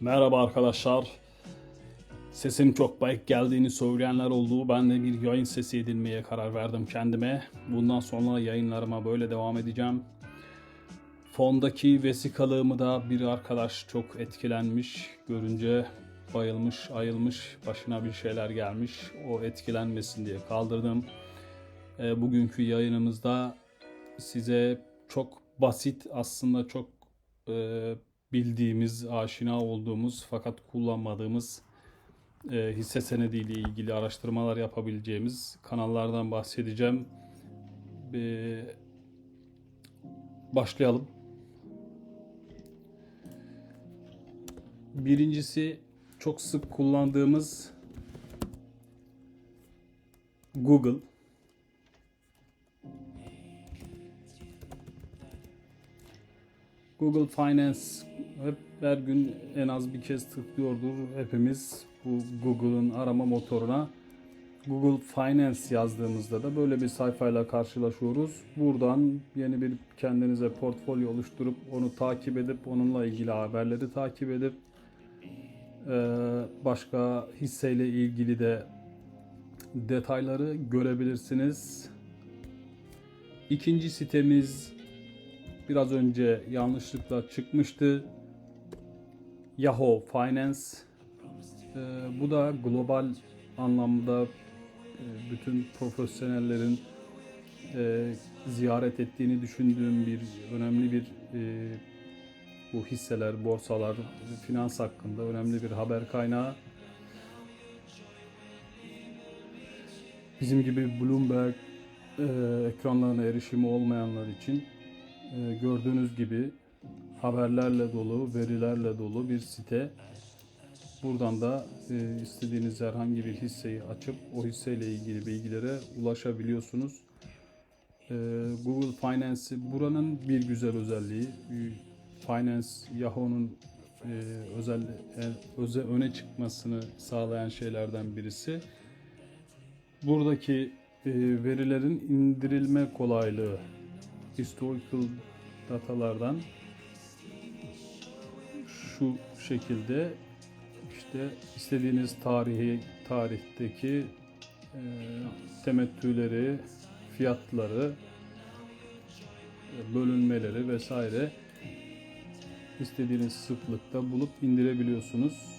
Merhaba arkadaşlar. Sesim çok bayık geldiğini söyleyenler oldu. Ben de bir yayın sesi edinmeye karar verdim kendime. Bundan sonra yayınlarıma böyle devam edeceğim. Fondaki vesikalığımı da bir arkadaş çok etkilenmiş. Görünce bayılmış, ayılmış, başına bir şeyler gelmiş. O etkilenmesin diye kaldırdım. E, bugünkü yayınımızda size çok basit aslında çok e, bildiğimiz, aşina olduğumuz fakat kullanmadığımız e, hisse senediyle ilgili araştırmalar yapabileceğimiz kanallardan bahsedeceğim. E, başlayalım. Birincisi çok sık kullandığımız Google. Google Finance hep her gün en az bir kez tıklıyordur hepimiz bu Google'ın arama motoruna. Google Finance yazdığımızda da böyle bir sayfayla karşılaşıyoruz. Buradan yeni bir kendinize portfolyo oluşturup onu takip edip onunla ilgili haberleri takip edip eee, başka hisseyle ilgili de detayları görebilirsiniz. İkinci sitemiz biraz önce yanlışlıkla çıkmıştı. Yahoo Finance. Ee, bu da global anlamda e, bütün profesyonellerin e, ziyaret ettiğini düşündüğüm bir önemli bir e, bu hisseler, borsalar, finans hakkında önemli bir haber kaynağı. Bizim gibi Bloomberg e, ekranlarına erişimi olmayanlar için e, gördüğünüz gibi haberlerle dolu, verilerle dolu bir site. Buradan da e, istediğiniz herhangi bir hisseyi açıp o hisseyle ilgili bilgilere ulaşabiliyorsunuz. E, Google Finance'i buranın bir güzel özelliği. e, Finance Yahoo'nun e, özel e, öze öne çıkmasını sağlayan şeylerden birisi. Buradaki e, verilerin indirilme kolaylığı historical datalardan şu şekilde işte istediğiniz tarihi tarihteki e, temettüleri, fiyatları, bölünmeleri vesaire istediğiniz sıklıkta bulup indirebiliyorsunuz.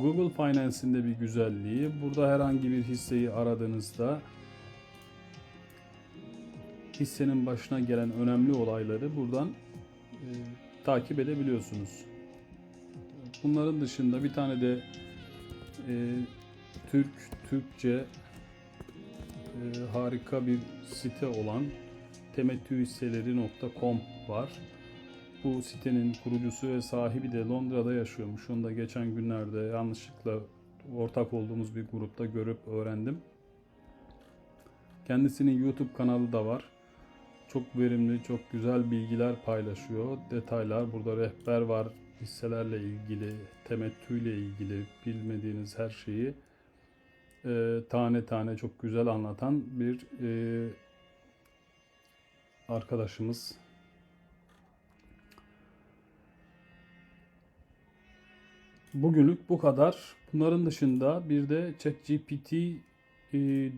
Google Finance'in de bir güzelliği. Burada herhangi bir hisseyi aradığınızda hissenin başına gelen önemli olayları buradan e, takip edebiliyorsunuz. Bunların dışında bir tane de e, Türk Türkçe e, harika bir site olan temettühisseleri.com var. Bu sitenin kurucusu ve sahibi de Londra'da yaşıyormuş. Onu da geçen günlerde yanlışlıkla ortak olduğumuz bir grupta görüp öğrendim. Kendisinin YouTube kanalı da var. Çok verimli, çok güzel bilgiler paylaşıyor. Detaylar, burada rehber var. Hisselerle ilgili, temettüyle ilgili bilmediğiniz her şeyi e, tane tane çok güzel anlatan bir e, arkadaşımız. Bugünlük bu kadar. Bunların dışında bir de ChatGPT e,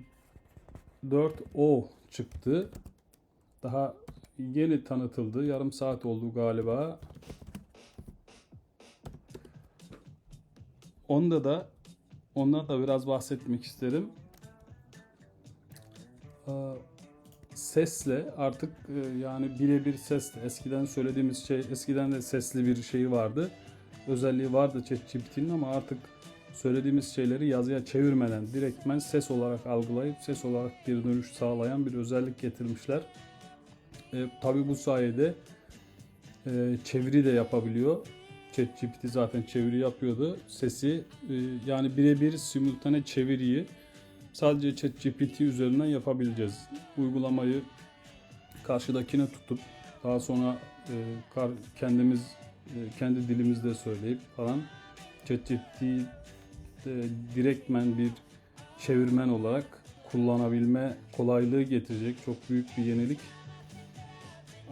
4o çıktı. Daha yeni tanıtıldı. Yarım saat oldu galiba. Onda da ondan da biraz bahsetmek isterim. Ee, Sesle artık e, yani birebir sesle eskiden söylediğimiz şey eskiden de sesli bir şey vardı. Özelliği vardı ChatGPT'nin ama artık söylediğimiz şeyleri yazıya çevirmeden direktmen ses olarak algılayıp ses olarak bir dönüş sağlayan bir özellik getirmişler. E, tabii bu sayede e, çeviri de yapabiliyor. ChatGPT zaten çeviri yapıyordu. Sesi e, yani birebir simultane çeviriyi sadece ChatGPT üzerinden yapabileceğiz. Uygulamayı karşıdakine tutup daha sonra e, kendimiz e, kendi dilimizde söyleyip falan ChatGPT e, direktmen bir çevirmen olarak kullanabilme kolaylığı getirecek çok büyük bir yenilik.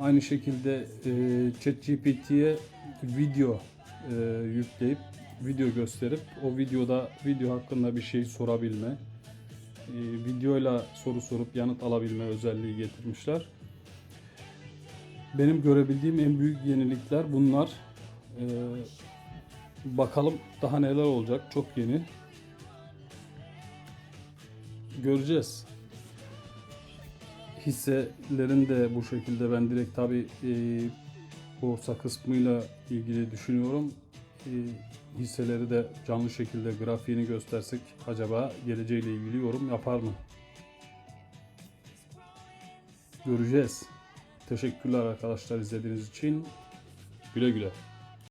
Aynı şekilde e, ChatGPT'ye video e, yükleyip video gösterip o videoda video hakkında bir şey sorabilme, e, videoyla soru sorup yanıt alabilme özelliği getirmişler. Benim görebildiğim en büyük yenilikler bunlar. E, bakalım daha neler olacak. Çok yeni. Göreceğiz. Hisselerin de bu şekilde ben direkt tabi borsa kısmıyla ilgili düşünüyorum. E, hisseleri de canlı şekilde grafiğini göstersek acaba geleceğiyle ilgili yorum yapar mı? Göreceğiz. Teşekkürler arkadaşlar izlediğiniz için. Güle güle.